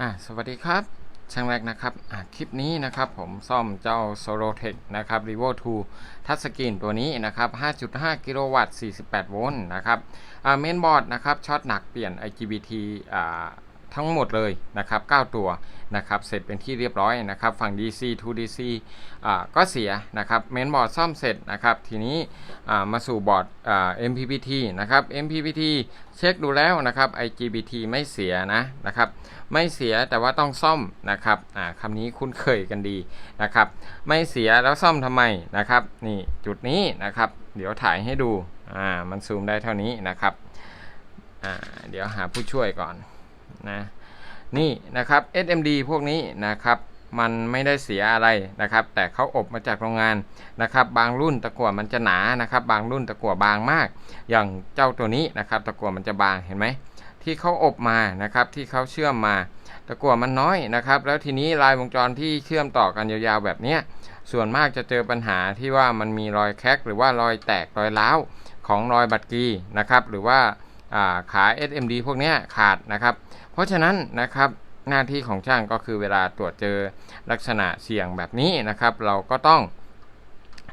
อ่าสวัสดีครับ ช่างแรกนะครับอ่าคลิปนี้นะครับผมซ่อมเจ้า s o l o t e c h นะครับ r e v o 2ทัชสกรีนตัวนี้นะครับ 5.5 กิโลวัตต์ 48 โวลต์นะครับอ่าเมนบอร์ดนะครับช็อตหนักเปลี่ยน IGBT อ่า ทั้งหมดเลยนะครับ 9 ตัวนะครับ เสร็จเป็นที่เรียบร้อยนะครับ ฝั่ง DC to DC อ่าก็เสียนะครับ เมนบอร์ดซ่อมเสร็จนะครับ ทีนี้อ่ามาสู่บอร์ดอ่า MPPT นะครับ MPPT เช็คดูแล้วนะครับ IGBT ไม่เสียนะนะครับ ไม่เสียแต่ว่าต้องซ่อมนะครับอ่าคำนี้คุ้นเคยกันดีนะครับ ไม่เสียแล้วซ่อมทำไมนะครับ นี่จุดนี้นะครับ เดี๋ยวถ่ายให้ดูอ่ามันซูมได้เท่านี้นะครับอ่าเดี๋ยวหาผู้ช่วยก่อน นะนี่นะครับ SMD พวกนี้นะครับมันไม่ได้เสียอะไรนะครับ แต่เขาอบมาจากโรงงานนะครับ บางรุ่นตะกั่วมันจะหนานะครับ บางรุ่นตะกั่วบางมาก อย่างเจ้าตัวนี้นะครับ ตะกั่วมันจะบางเห็นไหมที่เขาอบมานะครับ ที่เขาเชื่อมมาตะกั่วมันน้อยนะครับ แล้วทีนี้ลายวงจรที่เชื่อมต่อกันยาวๆแบบนี้ส่วนมากจะเจอปัญหาที่ว่ามันมีรอยแคกหรือว่ารอยแตกรอยร้าวของรอยบัตรกีนะครับ หรือว่า ขา SMD พวกนี้ขาดนะครับ เพราะฉะนั้นนะครับหน้าที่ของช่างก็คือเวลาตรวจเจอลักษณะเสี่ยงแบบนี้นะครับ เราก็ต้อง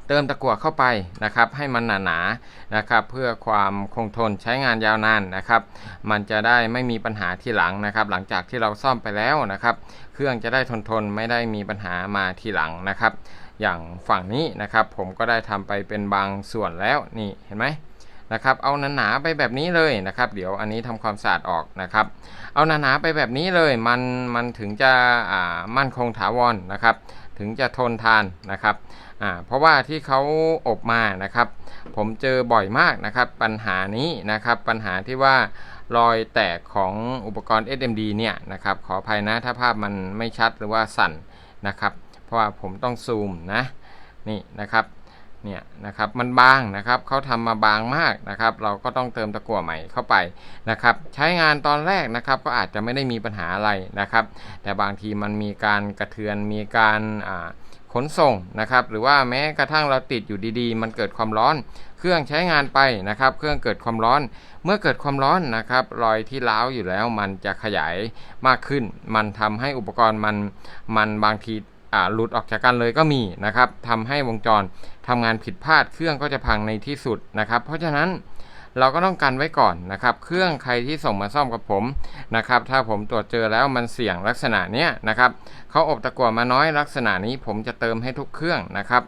เติมตะกั่วเข้าไปนะครับ ให้มันหนาๆนะครับ เพื่อความคงทนใช้งานยาวนานนะครับ มันจะได้ไม่มีปัญหาที่หลังนะครับ หลังจากที่เราซ่อมไปแล้วนะครับ เครื่องจะได้ทนทนไม่ได้มีปัญหามาทีหลังนะครับ อย่างฝั่งนี้นะครับ ผมก็ได้ทำไปเป็นบางส่วนแล้วนี่เห็นไหม นะครับ เอาหนาๆไปแบบนี้เลยนะครับ เดี๋ยวอันนี้ทำความสะอาดออกนะครับ เอาหนาๆไปแบบนี้เลย มันมันถึงจะอ่ามั่นคงถาวรนะครับ ถึงจะทนทานนะครับอ่าเพราะว่าที่เขาอบมานะครับ ผมเจอบ่อยมากนะครับ ปัญหานี้นะครับ ปัญหาที่ว่ารอยแตกของอุปกรณ์ SMD เนี่ยนะครับ ขออภัยนะถ้าภาพมันไม่ชัดหรือว่าสั่นนะครับ เพราะว่าผมต้องซูมนะนี่นะครับ เนี่ยนะครับมันบางนะครับเขาทำมาบางมากนะครับ เราก็ต้องเติมตะกั่วใหม่เข้าไปนะครับ ใช้งานตอนแรกนะครับก็อาจจะไม่ได้มีปัญหาอะไรนะครับ แต่บางทีมันมีการกระเทือนมีการขนส่งนะครับ หรือว่าแม้กระทั่งเราติดอยู่ดีๆ มันเกิดความร้อน เครื่องใช้งานไปนะครับ เครื่องเกิดความร้อน เมื่อเกิดความร้อนนะครับ รอยที่ร้าวอยู่แล้วมันจะขยายมากขึ้น มันทำให้อุปกรณ์มันมันบางที หลุดออกจากกันเลยก็มีนะครับทำให้วงจรทำงานผิดพลาดเครื่องก็จะพังในที่สุดนะครับ เพราะฉะนั้นเราก็ต้องกันไว้ก่อนนะครับ เครื่องใครที่ส่งมาซ่อมกับผมนะครับ ถ้าผมตรวจเจอแล้วมันเสี่ยงลักษณะเนี้ยนะครับเขาอบตะกั่วมาน้อยลักษณะนี้ผมจะเติมให้ทุกเครื่องนะครับ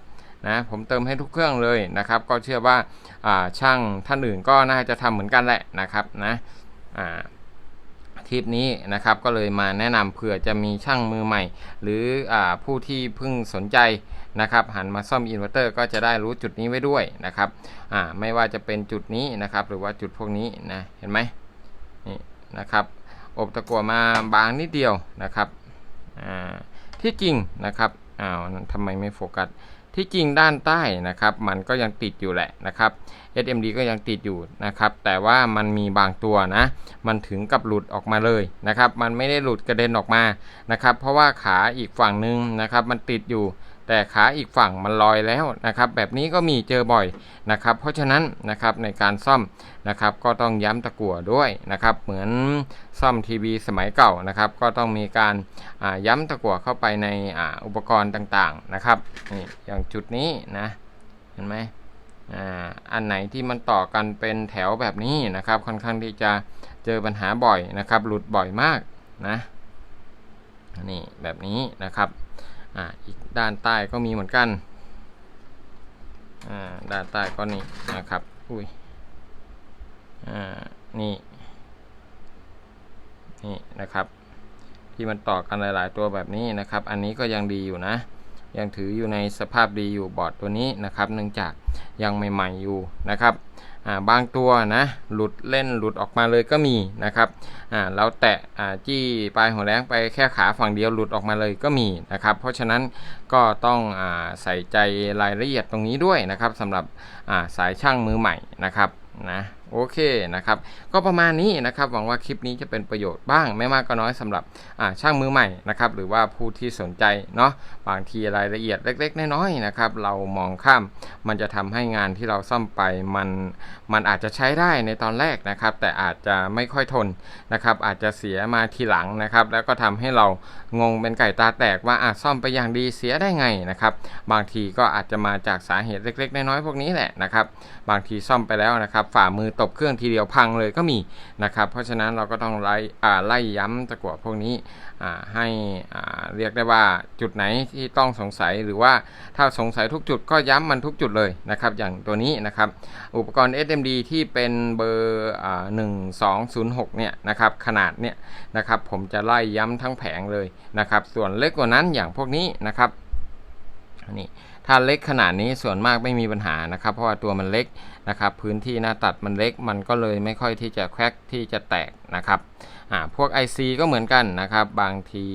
นะผมเติมให้ทุกเครื่องเลยนะครับ ก็เชื่อว่าช่างท่านอื่นก็น่าจะทำเหมือนกันแหละนะครับนะอ่า คลิปนี้นะครับก็เลยมาแนะนำเผื่อจะมีช่างมือใหม่ หรืออผู้ที่เพิ่งสนใจนะครับหันมาซ่อมอินเวอร์เตอร์ก็จะได้รู้จุดนี้ไว้ด้วยนะครับไม่ว่าจะเป็นจุดนี้นะครับหรือว่าจุดพวกนี้นะเห็นไหมนี่นะครับอบตะกั่วมาบางนิดเดียวนะครับที่จริงนะครับอ้าวทำไมไม่โฟกัส ที่จริงด้านใต้นะครับมันก็ยังติดอยู่แหละนะครับ SMD ก็ยังติดอยู่นะครับ แต่ว่ามันมีบางตัวนะ มันถึงกับหลุดออกมาเลยนะครับ มันไม่ได้หลุดกระเด็นออกมานะครับ เพราะว่าขาอีกฝั่งหนึ่งนะครับ มันติดอยู่ แต่ขาอีกฝั่งมันลอยแล้วนะครับ แบบนี้ก็มีเจอบ่อยนะครับ เพราะฉะนั้นนะครับในการซ่อมนะครับก็ต้องย้ำตะกั่วด้วยนะครับ เหมือนซ่อมทีวีสมัยเก่านะครับ ก็ต้องมีการาย้ำตะกั่วเข้าไปในออุปกรณ์ต่างๆนะครับนี่อย่างจุดนี้นะเห็นไหมอ่าอันไหนที่มันต่อกันเป็นแถวแบบนี้นะครับ ค่อนข้างที่จะเจอปัญหาบ่อยนะครับ หลุดบ่อยมากนะนี่แบบนี้นะครับ อ่าอีกด้านใต้ก็มีเหมือนกันอ่าด้านใต้ก็นี่นะครับอุ้ยอ่านี่นี่นะครับ ที่มันต่อกันหลาย ๆ ตัวแบบนี้นะครับ อันนี้ก็ยังดีอยู่นะ ยังถืออยู่ในสภาพดีอยู่บอร์ดตัวนี้นะครับ เนื่องจากยังใหม่ๆอยู่นะครับาบางตัวนะหลุดเล่นหลุดออกมาเลยก็มีนะครับเราแตะจี้ปลายหัวแรงไปแค่ขาฝั่งเดียวหลุดออกมาเลยก็มีนะครับ เพราะฉะนั้นก็ต้องอใส่ใจรายละเอียดตรงนี้ด้วยนะครับสำหรับาสายช่างมือใหม่นะครับนะ โอเคนะครับ ก็ประมาณนี้นะครับ หวังว่าคลิปนี้จะเป็นประโยชน์บ้างไม่มากก็น้อยสำหรับช่างมือใหม่นะครับ หรือว่าผู้ที่สนใจเนาะบางทีรายละเอียดเล็ก ๆ น้อยๆนะครับ เรามองข้าม มันจะทำให้งานที่เราซ่อมไปมันมันอาจจะใช้ได้ในตอนแรกนะครับ แต่อาจจะไม่ค่อยทนนะครับ อาจจะเสียมาทีหลังนะครับ แล้วก็ทำให้เรางงเป็นไก่ตาแตกว่าอาซ่อมไปอย่างดีเสียได้ไงนะครับ บางทีก็อาจจะมาจากสาเหตุเล็ก ๆ น้อยๆพวกนี้แหละนะครับ บางทีซ่อมไปแล้วนะครับ ฝ่ามือตบเครื่องทีเดียวพังเลยก็มีนะครับ เพราะฉะนั้นเราก็ต้องไล่ไล่ย้ำตะกั่วพวกนี้ให้เรียกได้ว่าจุดไหนที่ต้องสงสัยหรือว่าถ้าสงสัยทุกจุดก็ย้ำมันทุกจุดเลยนะครับอย่างตัวนี้นะครับ อุปกรณ์ SMD ที่เป็นเบอร์อ่า1206เนี่ยนะครับขนาดเนี่ยนะครับผมจะไล่ย้ำทั้งแผงเลยนะครับ ส่วนเล็กกว่านั้นอย่างพวกนี้นะครับนี่ ถ้าเล็กขนาดนี้ส่วนมากไม่มีปัญหานะครับ เพราะว่าตัวมันเล็กนะครับ พื้นที่หน้าตัดมันเล็ก มันก็เลยไม่ค่อยที่จะแครกที่จะแตกนะครับ อ่าพวก IC ก็เหมือนกันนะครับ บางที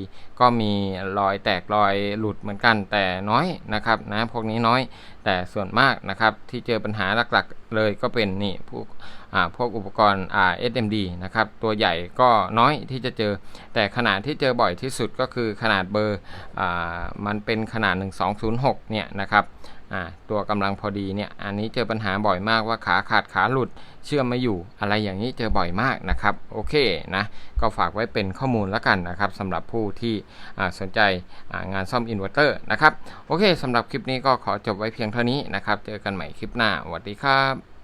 ก็มีรอยแตกรอยหลุดเหมือนกันแต่น้อยนะครับนะพวกนี้น้อยแต่ส่วนมากนะครับที่เจอปัญหาหลักๆเลยก็เป็นนี่พวกอ่าพวกอุปกรณ์อ่า SMD นะครับตัวใหญ่ก็น้อยที่จะเจอ แต่ขนาดที่เจอบ่อยที่สุดก็คือขนาดเบอร์อ่ามันเป็นขนาด 1206เนี่ยนะครับ ตัวกำลังพอดีเนี่ยอันนี้เจอปัญหาบ่อยมากว่าขาขาดขาหลุดเชื่อมไม่อยู่อะไรอย่างนี้เจอบ่อยมากนะครับโอเคนะก็ฝากไว้เป็นข้อมูลแล้วกันนะครับสำหรับผู้ที่สนใจงานซ่อมอินเวอร์เตอร์นะครับโอเคสำหรับคลิปนี้ก็ขอจบไว้เพียงเท่านี้นะครับเจอกันใหม่คลิปหน้าสวัสดีครับ